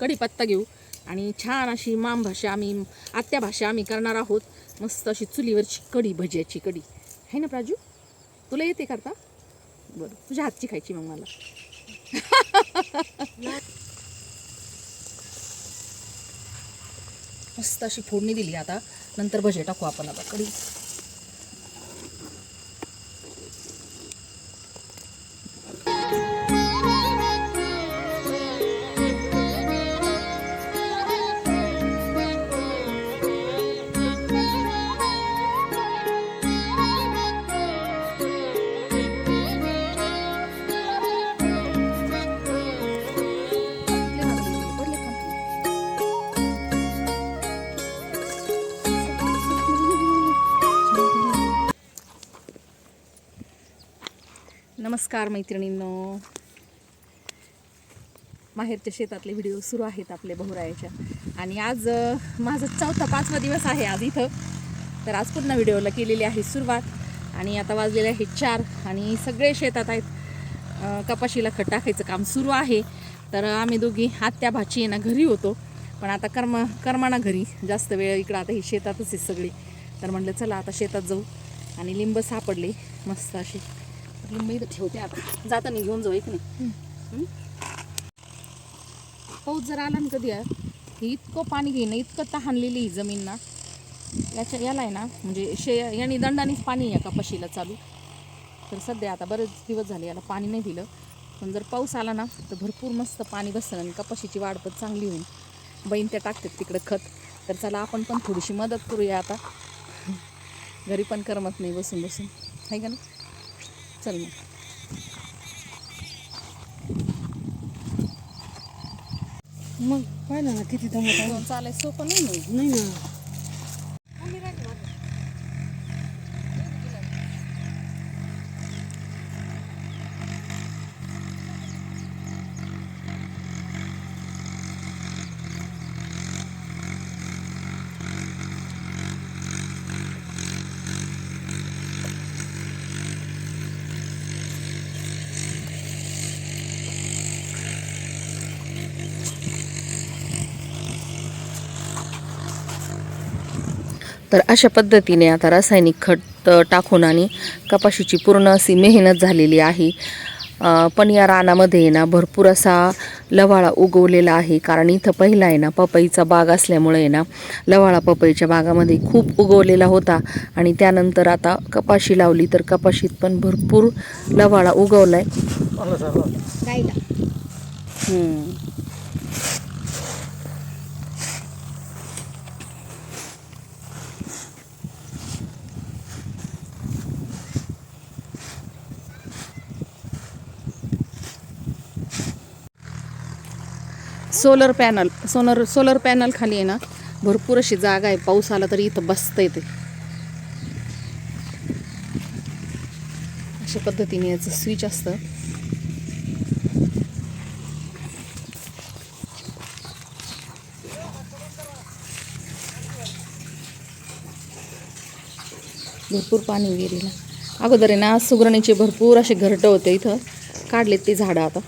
कढीपत्ता घेऊ. आणि छान अशी माम भाषा आम्ही आत्या भाषा आम्ही करणार आहोत. मस्त अशी चुलीवरची कढी भज्याची कढी. आहे ना प्राजू? तुला येते करता बरं तुझ्या हातची खायची मग मला. मस्त अशी फोडणी दिली आता. नंतर भजे टाकू आपण आता कढी. नमस्कार मैत्रिणींनो. माहेरच्या शेतातले व्हिडिओ सुरू आहेत आपले बहुरायाच्या. आणि आज माझा चौथा पाचवा दिवस आहे आज इथं. तर आज पुन्हा व्हिडिओला केलेली आहे सुरुवात. आणि आता वाजलेले आहे चार. आणि सगळे शेतात आहेत. कपाशीला खत टाकायचं काम सुरू आहे. तर आम्ही दोघी आत्या भाची आहे ना घरी होतो. पण आता कर्म कर्माना घरी. जास्त वेळ इकडं आता ही शेतातच आहे सगळी. तर म्हटलं चला आता शेतात जाऊ. आणि लिंब सापडले. मस्त असे. लिंब इथं ठेवते आता. जाताना घेऊन जाऊ एक नाही? पाऊस जर आला ना कधी हे इतकं पाणी घेईन इतकं तहानलेली ही जमीन ना. याच्या याला आहे ना म्हणजे शे याने दंडानेच पाणी आहे कपाशीला चालू. तर सध्या आता बरेच दिवस झाले याला पाणी नाही दिलं. पण जर पाऊस आला ना तर भरपूर मस्त पाणी बसतं आणि कपाशीची वाढ पण चांगली होईल. बहीण त्या टाकतात तिकडं खत. तर चला आपण पण थोडीशी मदत करूया आता. घरी पण करमत नाही बसून बसून. आहे का नाही? चल मग. मग पाहिलं ना किती दमत आहे. चालायचं सोपं नाही ना. तर अशा पद्धतीने आता रासायनिक खत टाकून आणि कपाशीची पूर्ण अशी मेहनत झालेली आहे. पण या रानामध्ये आहे ना भरपूर असा लवाळा उगवलेला आहे. कारण इथं पहिला आहे ना पपईचा बाग असल्यामुळे आहे ना लवाळा पपईच्या बागामध्ये खूप उगवलेला होता. आणि त्यानंतर आता कपाशी लावली तर कपाशीत पण भरपूर लवाळा उगवलाय. हम्म. Solar panel solar solar panel खाली आहे ना भरपूर अशी जागा आहे. पाऊस आला तरी इथं बसता येते अशा पद्धतीने याचं स्विच असतं. भरपूर पाणी विहिरीला अगोदर आहे ना सुगरणीचे भरपूर असे घरटं होते इथं. काढलेत ते झाडं आता.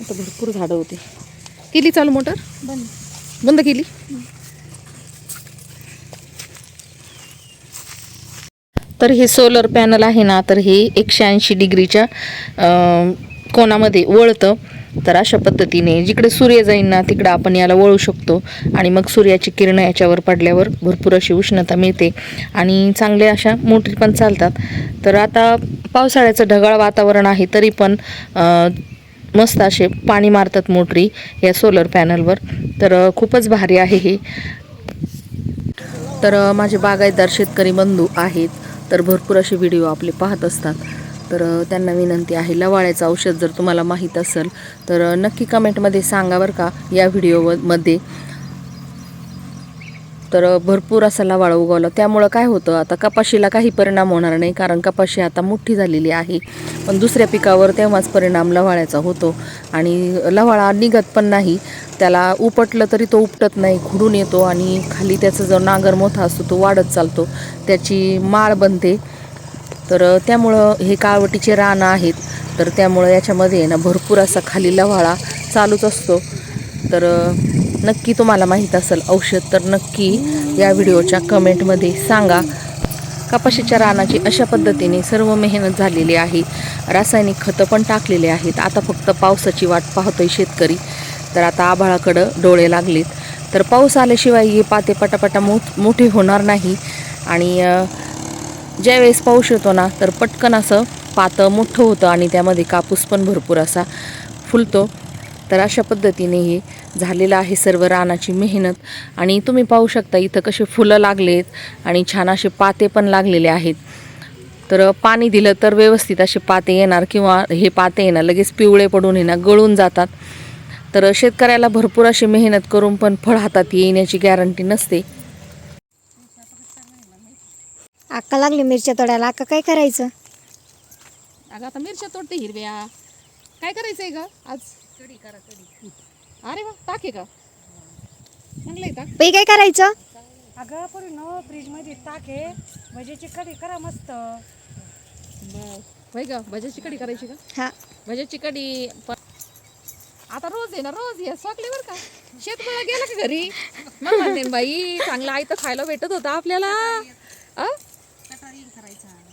आता भरपूर झाडं होती. केली चालू मोटर? बंद बंद केली? तर हे सोलर पॅनल आहे ना तर हे एकशे ऐंशी डिग्रीच्या कोणामध्ये वळतं. तर अशा पद्धतीने जिकडे सूर्य जाईल ना तिकडं आपण याला वळू शकतो. आणि मग सूर्याची किरणं याच्यावर पडल्यावर भरपूर अशी उष्णता मिळते. आणि चांगल्या अशा मोटरी पण चालतात. तर आता पावसाळ्याचं ढगाळ वातावरण आहे तरी पण मस्त असे पाणी मारतात मोटरी या सोलर पॅनलवर तर खूपच भारी आहे हे. तर माझे बागायतदार शेतकरी बंधू आहेत. तर भरपूर असे व्हिडिओ आपले पाहत असतात. तर त्यांना विनंती आहे लवाळ्याचं औषध जर तुम्हाला माहीत असेल तर नक्की कमेंटमध्ये सांगा बरं का या व्हिडिओमध्ये तर भरपूर असा लवाळा उगवला त्यामुळं काय होतं आता कपाशीला काही परिणाम होणार नाही कारण कपाशी आता मोठी झालेली आहे. पण दुसऱ्या पिकावर तेव्हाच परिणाम लवाळ्याचा होतो. आणि लवाळा निघत पण नाही. त्याला उपटलं तरी तो उपटत नाही खुडून येतो आणि खाली त्याचा जो नांगर मोठा असतो तो वाढत चालतो. त्याची माळ बनते. तर त्यामुळं हे काळवटीचे रानं आहेत. तर त्यामुळं याच्यामध्ये आहे ना भरपूर असा खाली लव्हाळा चालूच असतो. तर नक्की तुम्हाला माहीत असेल औषध तर नक्की या व्हिडिओच्या कमेंटमध्ये सांगा. कपाशीच्या रानाची अशा पद्धतीने सर्व मेहनत झालेली आहे. रासायनिक खतं पण टाकलेले आहेत. आता फक्त पावसाची वाट पाहतोय शेतकरी. तर आता आभाळाकडं डोळे लागलेत. तर पाऊस आल्याशिवाय हे पाते पटापटा मोठ मोठे होणार नाही. आणि ज्यावेळेस पाऊस येतो ना तर पटकन असं पातं मोठं होतं आणि त्यामध्ये कापूस पण भरपूर असा फुलतो. तर अशा पद्धतीने हे झालेलं आहे सर्व रानाची मेहनत. आणि तुम्ही पाहू शकता इथं कसे फुलं लागलेत आणि छान असे पाते पण लागलेले आहेत. तर पाणी दिलं तर व्यवस्थित असे पाते येणार किंवा हे पाते येणार लगेच पिवळे पडून येणार गळून जातात. तर शेतकऱ्याला भरपूर अशी मेहनत करून पण फळ हातात येण्याची गॅरंटी नसते. अक्का लागली मिरच्या तोडायला. अक्का काय करायचं? अगं आता मिरच्या तोडते हिरव्या. काय करायचंय ग आज? कढी करा कढी. अरे वा टाके का? चांगलंय का? बाई काय करायचं? अगं पुरी न फ्रीजमध्ये टाके भजीची कढी करा मस्त. बर. होय ग भज्याची कढी करायची का? हा. भज्याची कढी प- आता रोज आहे ना रोज ये स्वाकले बरं का? शेतमाळा गेला का घरी? मग म्हणते ना बाई चांगला आई तर खायला भेटत होता आपल्याला. आ?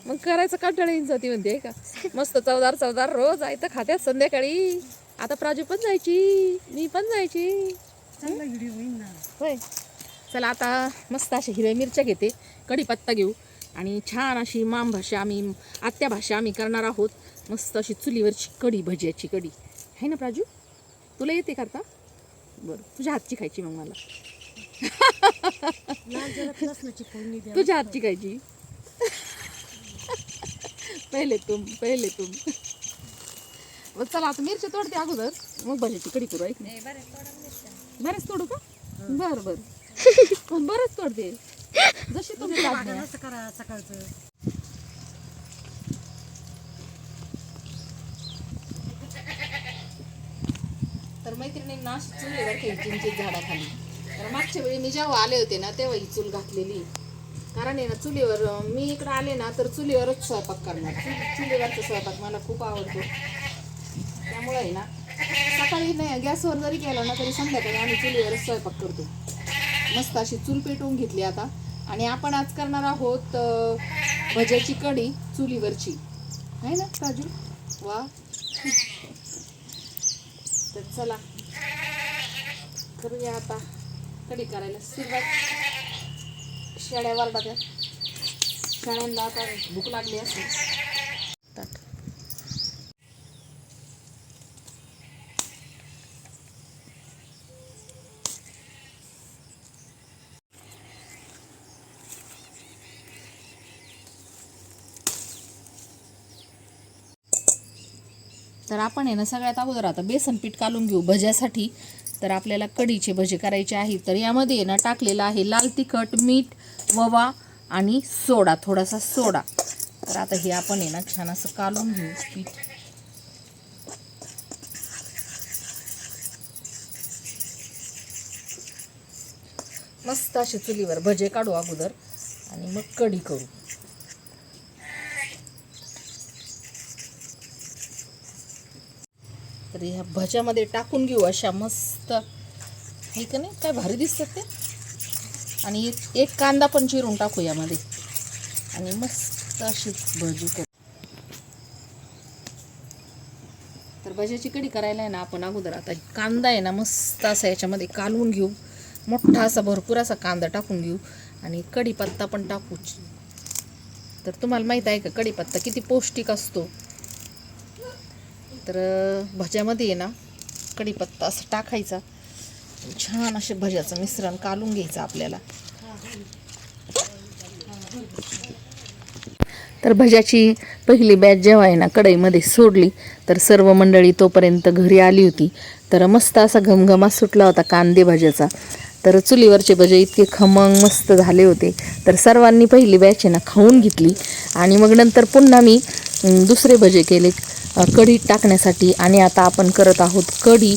मग करायचं कंटाळीन जाती म्हणते का? मस्त चवदार चवदार रोज आई तर खात्यात संध्याकाळी. आता प्राजू पण जायची मी पण जायची. चांगला व्हिडिओ होईल ना. होय. चला आता मस्त अशा हिरव्या मिरच्या घेते कढीपत्ता घेऊ. आणि छान अशी माम भाषा आम्ही आत्या भाषा आम्ही करणार आहोत. मस्त अशी चुलीवरची कढी भज्याची कढी. आहे ना प्राजू? तुला येते करता बरं तुझ्या हातची खायची मग मला. तुझ्या हातची खायची. पहिले तुम पहिले तुम. चला आता मिरची तोडते अगोदर. मग भज्याची कढी करू ऐक. बरेच तोडू का? बरं बरं. बरंच तोडते. जशी तुम्ही सकाळचं. तर मैत्रिणींना चुलीवर खिडकींची झाडाखाली. तर मागच्या वेळी मी जेव्हा आले होते ना तेव्हा ही चूल घातलेली. कारण आहे ना चुलीवर मी इकडं आले ना तर चुलीवरच स्वयंपाक करणार. चुल- चुलीवरचा स्वयंपाक मला खूप आवडतो. त्यामुळे आहे ना सकाळी नाही गॅसवर जरी केला ना तरी संध्याकाळी आम्ही चुलीवर स्वयंपाक करतो. मस्त अशी चूल पेटवून घेतली आता. आणि आपण आज करणार आहोत भज्याची कढी चुलीवरची. आहे ना राजू वा. तर चला करूया आता कढी करायला सुरुवात. शेळ्या वरडा शेळ्यांना आता भूक लागली असेल. तर आपण आहे ना सगळ्यात अगोदर आता बेसन पीठ कालून घेऊ भज्यासाठी. तर आपल्याला कढीचे भजे करायचे आहेत. तर यामध्ये ना टाकलेलं आहे लाल तिखट मीठ ववा आणि सोडा थोडासा सोडा. तर आता हे आपण आहे ना छान असं कालून घेऊ पीठ. मस्त असे चुलीवर भजे काढू अगोदर आणि मग कढी करू. तर ह्या भज्यामध्ये टाकून घेऊ अशा मस्त. हे का नाही? काय भारी दिसतात ते? आणि एक- कांदा पण चिरून टाकू यामध्ये. आणि मस्त अशी भजी करू. तर भज्याची कडी करायला आहे ना आपण अगोदर. आता कांदा आहे ना मस्त असा याच्यामध्ये कालवून घेऊ. मोठा असा भरपूर असा कांदा टाकून घेऊ. आणि कढीपत्ता पण टाकू. तर तुम्हाला माहीत आहे का कढीपत्ता किती पौष्टिक असतो? तर भज्यामध्ये ना कढीपत्ता असं टाकायचा. छान असे भज्याचं मिश्रण कालून घ्यायचं आपल्याला. तर भज्याची पहिली बॅच जेव्हा आहे ना कढईमध्ये सोडली तर सर्व मंडळी तोपर्यंत घरी आली होती. तर मस्त असा घमघमा सुटला होता कांदे भज्याचा. तर चुलीवरचे भजे इतके खमंग मस्त झाले होते. तर सर्वांनी पहिली बॅच आहे ना खाऊन घेतली. आणि मग नंतर पुन्हा मी दुसरे भजे केले. कढी टाकण्यासाठी आणि आता आपण करत आहोत कढी.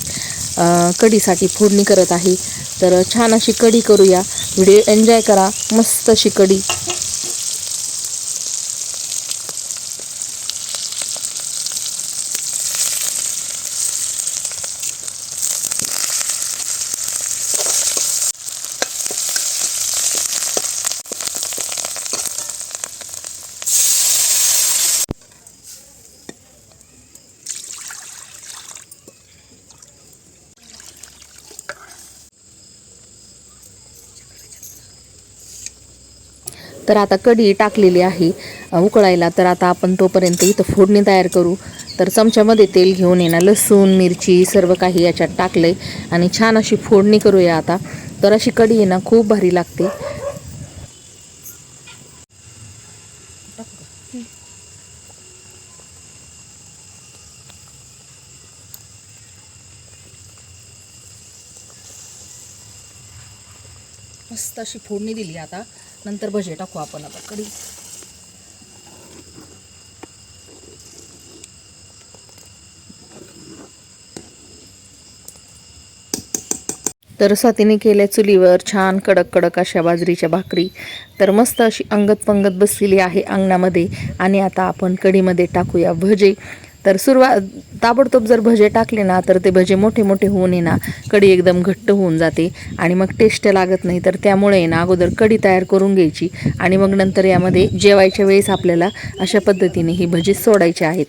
कढीसाठी फोडणी करत आहे. तर छान अशी कढी करूया. व्हिडिओ एन्जॉय करा. मस्त अशी कढी. तर आता कढी टाकलेली आहे उकळायला. तर आता आपण तोपर्यंत इथं फोडणी तयार करू. तर चमच्यामध्ये तेल घेऊन येणार लसूण मिरची सर्व काही याच्यात टाकलंय. आणि छान अशी फोडणी करूया आता. तर अशी कढी आहे ना खूप भारी लागते. मस्त अशी फोडणी दिली आता. नंतर भजे टाकू आपण आता. कढी. तर स्वातीने केल्या चुलीवर छान कडक कडक अशा बाजरीच्या भाकरी. तर मस्त अशी अंगत पंगत बसलेली आहे अंगणामध्ये. आणि आता आपण कढीमध्ये टाकूया भजे. तर सुरुवात ताबडतोब जर भजे टाकले ना तर ते भजे मोठे मोठे होऊन ये ना कढी एकदम घट्ट होऊन जाते आणि मग टेस्ट लागत नाही तर त्यामुळे ना अगोदर कढी तयार करून घ्यायची आणि मग नंतर यामध्ये जेवायच्या वेळेस आपल्याला अशा पद्धतीने ही भजे सोडायचे आहेत.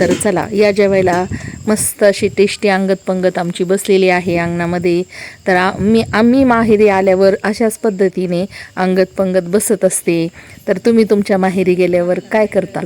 तर चला या जेवायला मस्त अशी टेस्टी अंगत पंगत आमची बसलेली आहे अंगणामध्ये. तर आम्ही मी आम्ही माहेरी आल्यावर अशाच पद्धतीने अंगत पंगत बसत असते. तर तुम्ही तुमच्या माहेरी गेल्यावर काय करता?